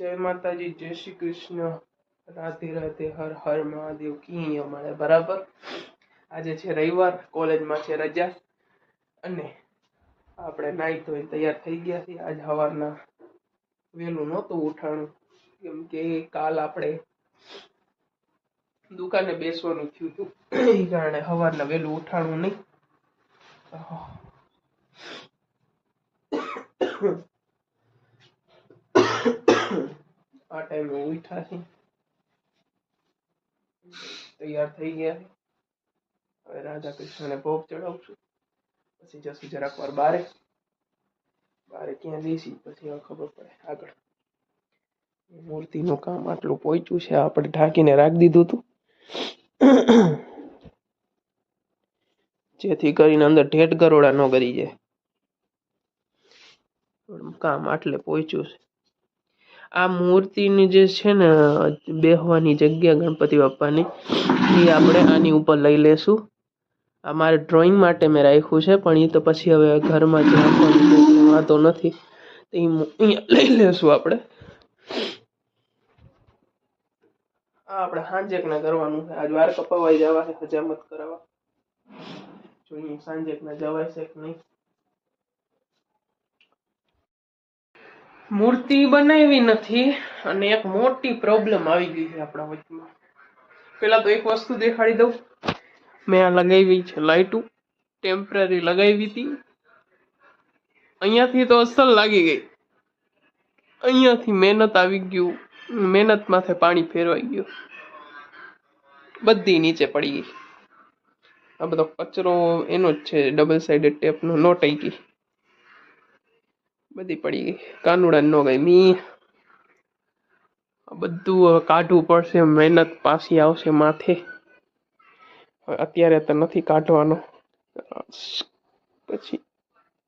જય માતાજી, જય શ્રી કૃષ્ણ. રાધે રાધે, હર હર મહાદેવ. કી અમારે બરાબર? આજે છે રવિવાર, કોલેજમાં છે રજા. અને આપણે નાહી ધોઈ તૈયાર થઈ ગયા છીએ. આજ સવારના વહેલું નહોતું ઉઠાણું. કેમ કે કાલ આપણે દુકાને બેસવાનું થયું હતું. એ કારણે સવારના વહેલું ઉઠાણું નહીં. આ ટાઈમે ઉઠ્યા છે તૈયાર થઈ ગયા છે. હવે રાધા કૃષ્ણને ભોગ ચડાવશું. પછી જશું જરાક વાર બારે. બારે ક્યાં જઈશી પછી હવે ખબર પડે. આગળ. મૂર્તિનું કામ આટલું પહોંચ્યું છે, આપણે ઢાંકીને રાખી દીધું હતું. જેથી કરીને અંદર ઢેટ ગરોડા ન કરી જાય. કામ આટલે પહોંચ્યું છે. આ મૂર્તિની જે છે ને, બેહવાની જગ્યા ગણપતિ બાપાની, એ આપણે આની ઉપર લઈ લેશું. આ મારે ડ્રોઈંગ માટે મેં રાખ્યું છે, પણ એ તો પછી હવે ઘરમાં જ રાખવાનું વાંધો નથી. તો એ અહીંયા લઈ લેશું આપણે. આ આપણે સાંજેકના કરવાનું છે. આજ વાર કપાવાઈ જવા છે, હજામત કરાવવા. જોઈએ, સાંજેકના જવાય છે કે નહીં. મૂર્તિ બનાવી નથી અને એક મોટી પ્રોબ્લેમ આવી ગઈ છે આપણા વચમાં. પેલા તો એક વસ્તુ દેખાડી દઉં. મેં આ લગાવી છે લાઇટું ટેમ્પરરી લગાવી હતી. અહીંયાથી તો અસલ લાગી ગઈ. અહીંયાથી મહેનત આવી ગયું. મહેનત માથે પાણી ફેરવાઈ ગયું. બધી નીચે પડી ગઈ. આ બધો કચરો એનો જ છે ડબલ સાઇડેડ ટેપનો નો ટકી બધી પડી ગઈ. કાનુડા ન ગઈ. મી. આ બધું કાઢવું પડશે. મહેનત પાછી આવશે માથે. અત્યારે તો નથી કાઢવાનો. પછી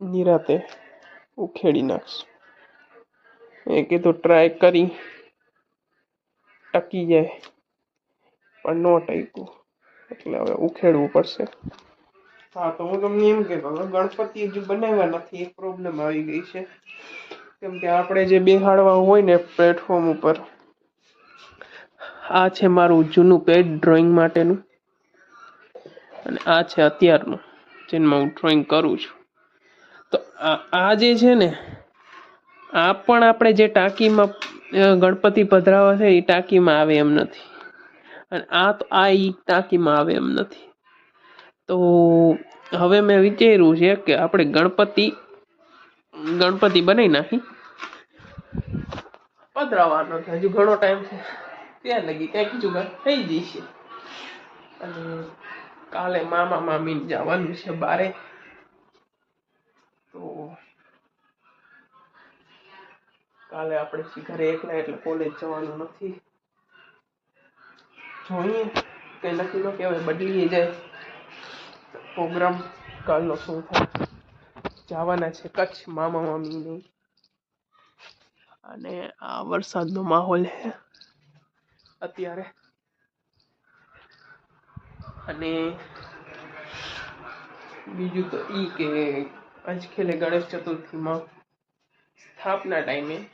નિરાતે ઉખેડી નાખશું. એ કીધું ટ્રાય કરી. ટકી જાય. પણ ન ટક્યું એટલે હવે ઉખેડવું પડશે. હા, તો હું તમને એમ કહેતો હતો, ગણપતિ હજુ બનાવ્યા નથી, એક પ્રોબ્લેમ આવી ગઈ છે. કેમ કે આપણે જે બેહાડવા હોય ને પ્લેટફોર્મ ઉપર, આ છે મારું જૂનું પેજ ડ્રોઈંગ માટેનું. અને આ છે અત્યારનું જેમાં હું ડ્રોઈંગ કરું છું. તો આ જે છે ને, આ પણ આપણે જે ટાંકીમાં ગણપતિ પધરાવા છે, એ ટાંકીમાં આવે એમ નથી. અને આ તો, આ એ ટાંકીમાં આવે એમ નથી. તો હવે મેં વિચાર્યું છે કે આપણે ગણપતિ ગણપતિ બનાવી નાખી. પધરાવાનો છે, હજુ ઘણો ટાઈમ છે. ત્યાં લગી કંઈક જુગાર થઈ જશે. અને કાલે મામા મામી જવાનું છે બારે. તો કાલે આપણે ઘરે એકલા, એટલે કોલેજ જવાનું નથી. જોઈએ, કઈ નક્કી ન કહેવાય, બદલીએ જાય. પ્રોગ્રામ કાલનો શું થાય. જવાના છે કચ્છ મામા મામીને. અને આ વરસાદનો માહોલ છે. અત્યારે. અને બીજું તો ઈ કે આજખેલે ગણેશ ચતુર્થીમાં સ્થાપના ટાઈમે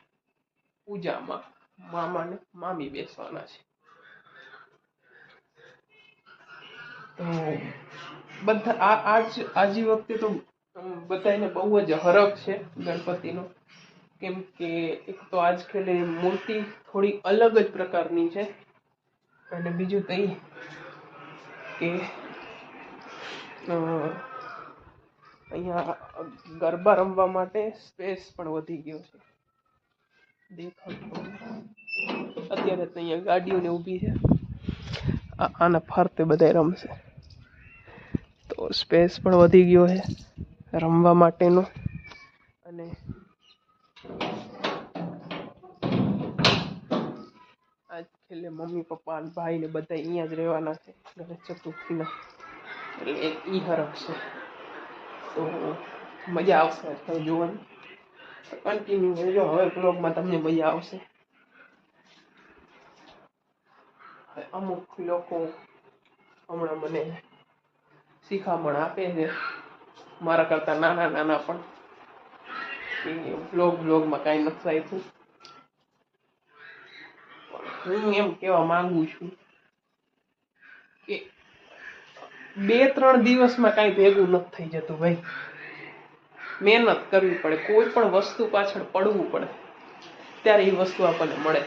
પૂજામાં મામાને મામી બેસવાના છે. તો બધા આ આજ આજી વખતે તો બધાને બહુ જ હરખ છે ગણપતિનો. કેમ કે એક તો આજકાલ મૂર્તિ થોડી અલગ જ પ્રકારની છે. અને બીજું તો કે અહીંયા ગરબા રમવા માટે સ્પેસ પણ વધી ગયો છે. દેખાવ અત્યારે તો અહીંયા ગાડીઓને ઊભી છે. આના ફરતે બધા રમશે. તો સ્પેસ પણ વધી ગયો છે રમવા માટેનો. અને આજ છેલ્લે મમ્મી, પપ્પા અને ભાઈ ને બધા અહીંયા જ રહેવાના છે. ગણેશ ચતુર્થીના. એટલે એક ઈ હરખ છે. તો મજા આવશે આજકાલ જોવાની. કન્ટિન્યુ રહેજો. હવે બ્લોગમાં તમને મજા આવશે. અમુક લોકો હમણાં મને શિખામણ આપે છે મારા કરતા નાના નાના પણ. એ બ્લોગ બ્લોગમાં કાંઈ નથી આપ્યું હું એમ કહેવા માંગુ છું કે બે ત્રણ દિવસમાં કાંઈ ભેગું નથી થઈ જતું ભાઈ. મહેનત કરવી પડે, કોઈ પણ વસ્તુ પાછળ પડવું પડે. ત્યારે એ વસ્તુ આપણને મળે.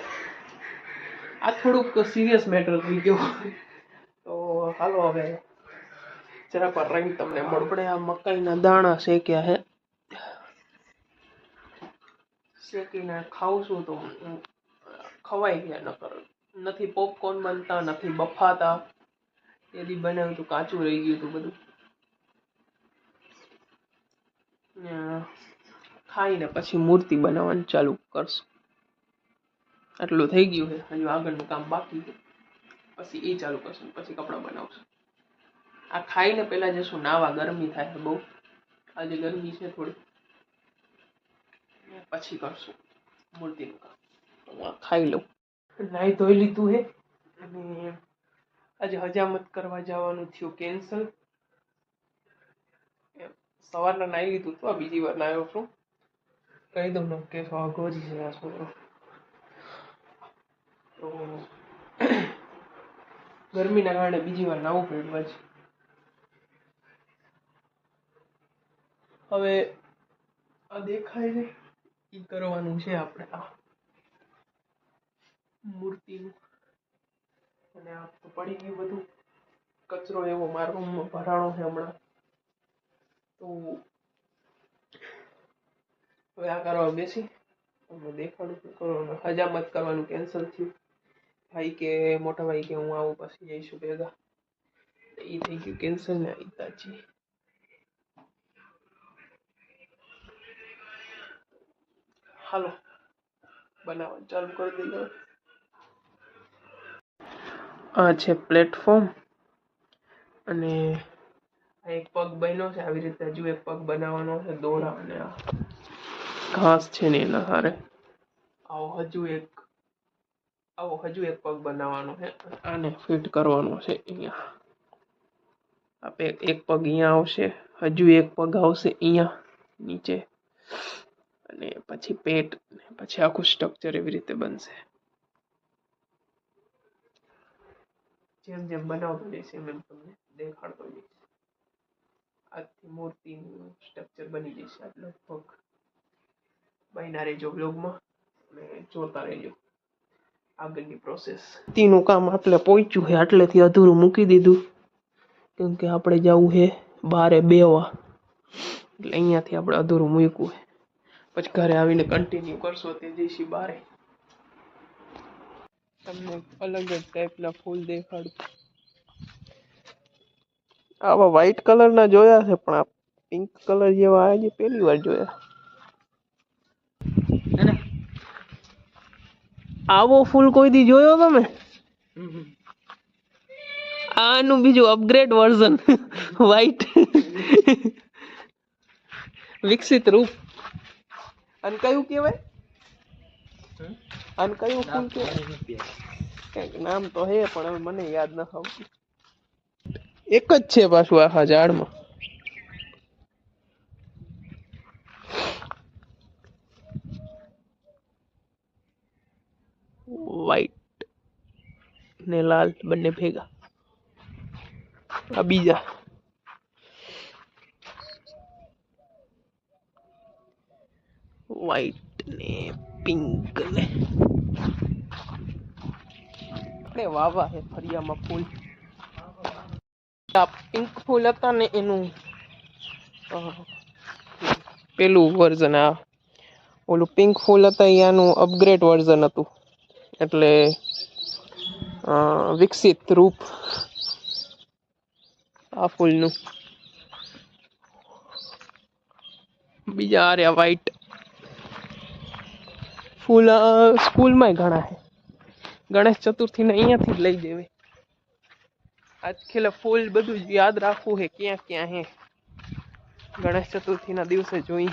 આ થોડુંક સિરિયસ મેટર થઈ ગયું. તો હાલો હવે જરા પર રહીને તમને મળું આ મકાઈના દાણા શેક્યા હે. શેકીને ખાઉં છું તો ખવાઈ ગયા નકર. નથી પોપકોર્ન બનતા નથી બફાતા. તેથી બનાવ્યું તો કાચું રહી ગયું હતું બધું. ખાઈને પછી મૂર્તિ બનાવવાનું ચાલુ કરશું. આટલું થઈ ગયું છે હજુ આગળનું કામ બાકી છે. પછી એ ચાલુ કરશું પછી કપડાં બનાવશું. આ ખાઈને પહેલાં જશું નાવા ગરમી થાય બહુ. આજે ગરમી છે થોડી. પછી કરશું, મૂર્તિનું કામ. ખાઈ લઉં. નાહી ધોઈ લીધું હે, અને આજે હજામત કરવા જવાનું થયું કેન્સલ સવારના નાહી લીધું તો બીજી વાર નાહ્યો છું. કહી દઉં ને કે અઘોરી છે આ છોકરો. તો, ગરમીના કારણે બીજી વાર નાવું પડ્યું આજ. હવે આ દેખાય ને એ કરવાનું છે આપણે આ મૂર્તિનું. અને આ તો પડી ગયું બધું. કચરો એવો મારો ભરાણો છે હમણાં. તો હવે આ કરવા બેસી. અમે દેખાડું કરવાનું. હજામત કરવાનું કેન્સલ થયું. ભાઈ કે, મોટા ભાઈ કે હું આવું પછી જઈશું ભેગા. એ થઈ ગયું કેન્સલ ને હિતાજી હાલો. બનાવવાનું ચાલુ કરી દઈએ. આ છે પ્લેટફોર્મ અને એક પગ બન્યો છે, આવી રીતે હજુ એક પગ બનાવવાનો છે દોરા અને આ. ઘાસ છે ને એના હારે. આવો હજુ એક, આવો હજુ એક પગ બનાવવાનો છે. આને ફિટ કરવાનો છે અહીંયા. આપે એક પગ અહીંયા આવશે, હજુ એક પગ આવશે અહીંયા, નીચે. અને પછી પેટ ને પછી આખું સ્ટ્રક્ચર એવી રીતે બનશે. જેમ જેમ બનાવતો જઈશ એમ એમ તમને દેખાડતો જઈશ. આજથી મૂર્તિનું સ્ટ્રક્ચર બની જશે આ લગભગ. બન્યા રહેજો બ્લોગમાં અને જોતા રહેજો આગળની પ્રોસેસ તીનું કામ આટલે પહોંચ્યું છે આટલેથી અધૂરું મૂકી દીધું. કેમ કે આપણે જવું છે બારે બેવા. એટલે અહીંયાથી આપણે અધૂરું મૂક્યું છે પછી ઘરે આવીને કન્ટિન્યુ કરશો તે જઈશી બારે. તમને અલગ જ ટાઈપના ફૂલ દેખાડું. આવા વ્હાઈટ કલરના જોયા છે પણ આ પિંક કલર જેવા આજે પહેલી વાર જોયા. આવો ફૂલ કોઈ દી જોયો તમે? આનું બીજું અપગ્રેડ વર્ઝન વ્હાઈટ વિકસિત રૂપ. અને કયું કહેવાય? અને કયું ફૂલ કહેવાય? નામ તો હે પણ હવે મને યાદ ન આવતું એક જ છે પાછું આખા ઝાડમાં. વ્હાઈટ ને લાલ બંને ભેગા. આ બીજા. વ્હાઈટ ને પિંક ને. અરે વાહ હે ફરિયામાં ફૂલ. પિંક ફૂલ હતા ને એનું પેલું વર્ઝન આ, ઓલું પિંક ફૂલ હતા એનું અપગ્રેડ વર્ઝન હતું. એટલે વિકસિત રૂપ આ ફૂલનું. બીજા આ રહ્યા વ્હાઈટ ફૂલ સ્કૂલમાંય ઘણા છે. ગણેશ ચતુર્થીને અહીંયાથી જ લઈ જવી. આજ ખેલે ફૂલ બધું જ યાદ રાખવું છે ક્યાં ક્યાં હે. ગણેશ ચતુર્થીના દિવસે જોઈ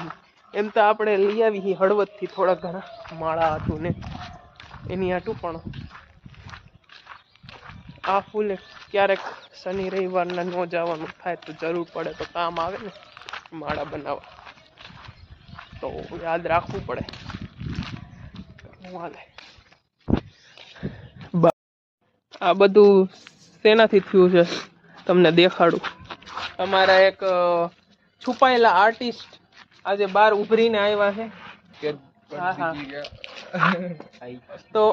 એમ તો આપણે લઈ આવી હળવદથી થોડા ઘણા માળા હતું ને. એની આટું પણ આ ફૂલે ક્યારેક શનિ રવિવારના ન જવાનું થાય તો જરૂર પડે તો કામ આવે ને માળા બનાવવા. તો યાદ રાખવું પડે. હાલે આ બધું શેનાથી થયું છે? તમને દેખાડું. અમારા એક છુપાયેલા આર્ટિસ્ટ આજે બહાર ઉભરીને આવ્યા છે. હા હા. તો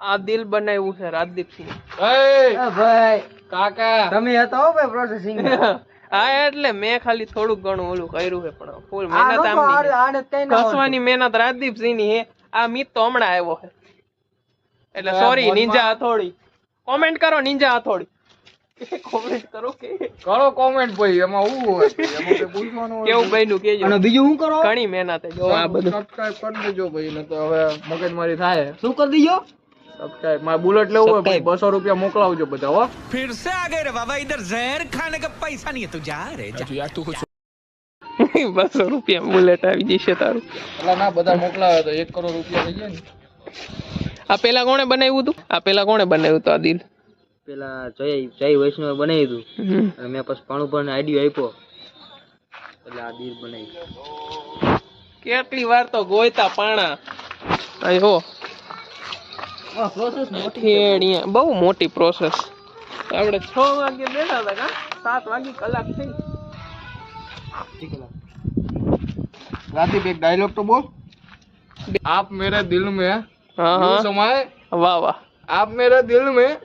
આ દિલ બનાવ્યું છે રાજદીપસિંહ. ભાઈ! કાકા! તમે હતા ભાઈ પ્રોસેસિંગ હા એટલે મેં ખાલી થોડુંક ઘણું ઓલું કર્યું છે પણ ફૂલ મહેનત આમની આને મહેનત રાજદીપ સિંહ મહેનત રાજદીપસિંહની હે આ મિત તો હમણાં આવ્યો છે. એટલે સોરી નિંજા હથોડી કોમેન્ટ કરો નિંજા હથોડી એમાં મહેનત કરી દેજો ભાઈ ને તો થાય. શું કરી મારે બુલેટ લેવું હોય બસો રૂપિયા મોકલાવજો બધા હો. ફિર ઝેર ખાને કા પૈસા નહીં બસો રૂપિયા બુલેટ આવી જશે તારું. એટલે ના બધા મોકલાવે તો એક કરોડ રૂપિયા થઈ જાય ને. આ પેલા કોણે બનાવ્યું હતું? આ પેલા કોણે બનાવ્યું હતું આ દિલ પેલા જય જય વૈષ્ણવ બનાવ્યું હતું. અને મેં પછી પાણું પર આઈડિયો આપ્યો. એટલે આ બનાવી. કેટલી વાર તો ગોયતા પાણા. અયો પ્રોસેસ બહુ મોટી પ્રોસેસ આપણે છ વાગે બેઠા હતા સાત વાગે કલાક થઈ. राधिक एक डायलॉग तो बोल। आप मेरे दिल में हाँ, हाँ। समाए वाह वाह। आप मेरे दिल में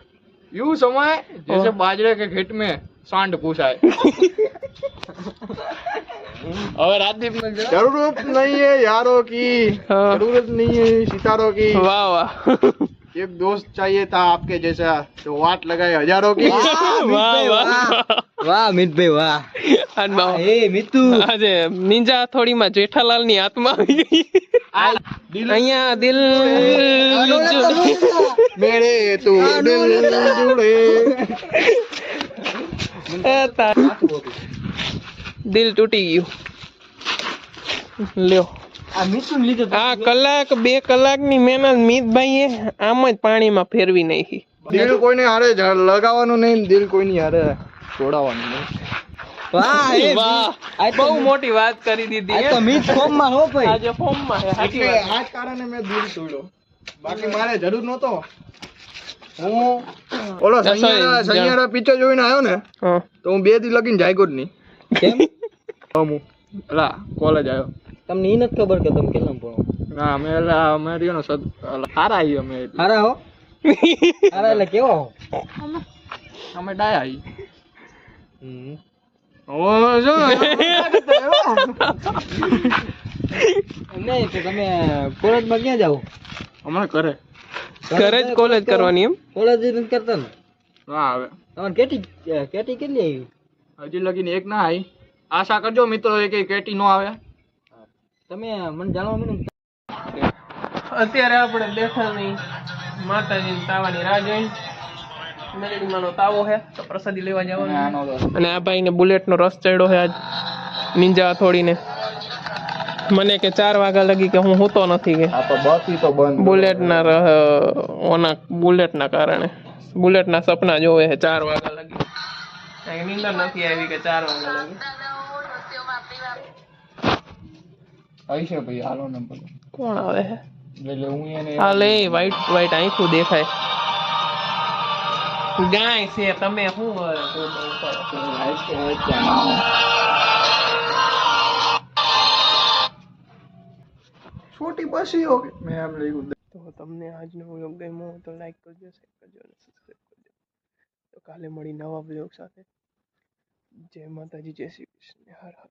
यू समाए जैसे हाँ। बाजरे के खेत में सांड पूछ आए। और राजदीप ने ज़रूरत नहीं है यारों की हाँ। ज़रूरत नहीं है सितारों की। वाह वाह। एक दोस्त चाहिए था आपके जैसा जो वाट लगाए हजारों की વાહ વાહ વાહ મિતભાઈ વાહ અને બા- એ મિતુ આજે નિંજા હથોડીમાં જેઠાલાલ ની આત્મા આવી ગઈ અહીંયા દિલ मेरे तू दिल जुड़े એ તા- દિલ તૂટી ગયું લ્યો આ કલાક બે કલાકની મહેનત મિતભાઈએ આમ જ પાણીમાં ફેરવી નાખી. દિલ કોઈને હારે લગાવવાનું નહીં દિલ કોઈની હારે છોડાવવાનું નહીં. વાહ એ વાહ. આ તો બહુ મોટી વાત કરી દીધી તો મિત ફોર્મમાં હો ભાઈ. આજે ફોર્મમાં એટલે આ જ કારણે મેં દિલ તોડ્યો બાકી મારે જરૂર નહોતો. હું ઓલો સૈયારા સૈયારા પિક્ચર જોઈને આવ્યો ને તો હું બે દી લગીને જાગ્યો જ નહીં. કેમ? હું કોલેજ આવ્યો તમને ઈ નથી ખબર કે તમે કેટલા ભણો? ના અમે એલા અમે રહ્યો ને સદ એલા હારા આવી અમે. હારા હો? હારા એટલે કેવો હો? અમે ડાયા આવી હમ. ઓ શું નહીં તો તમે કોલેજમાં ક્યાં જાઓ? હમણાં કરે ઘરે જ કોલેજ કરવાની એમ? કોલેજ નથી કરતા ને? ના આવે. તમારે કેટી કેટી કેટલી આવી? હજી લગીને એક ના આવી. આશા કરજો મિત્રો એક કેટી નો આવે. તમે મને જાણવા મળ્યું અત્યારે આપણે બેઠા નહીં માતાજી તાવાની રાહ જોઈ. મેલેડીમાંનો તાવો છે તો પ્રસાદી લેવા જવાનું. અને આ ભાઈને બુલેટનો રસ ચડ્યો છે આજ નિંજા હથોડીને મને કે ચાર વાગ્યા લગી કે હું હોતો નથી કે. બુલેટના ઓના બુલેટના કારણે. બુલેટના સપના જોવે છે ચાર વાગ્યા લગી. કાંઈ નીંદર નથી આવી કે ચાર વાગ્યા લગી. આવી છે ભાઈ હાલો ને કોણ આવે છે એટલે હું એને હા લે વાઈટ વ્હાઈટ આંખું દેખાય. ગાય છે તમે શું? છોટી પછી ઓકે મેં એમ લખ્યું. તો તમને આજનો વ્લોગ ગમ્યો હોય તો લાઈક કરજો શેર કરજો અને સબસ્ક્રાઇબ કરજો. તો કાલે મળી નવા વ્લોગ સાથે. જય માતાજી જય શ્રી કૃષ્ણ. હર હર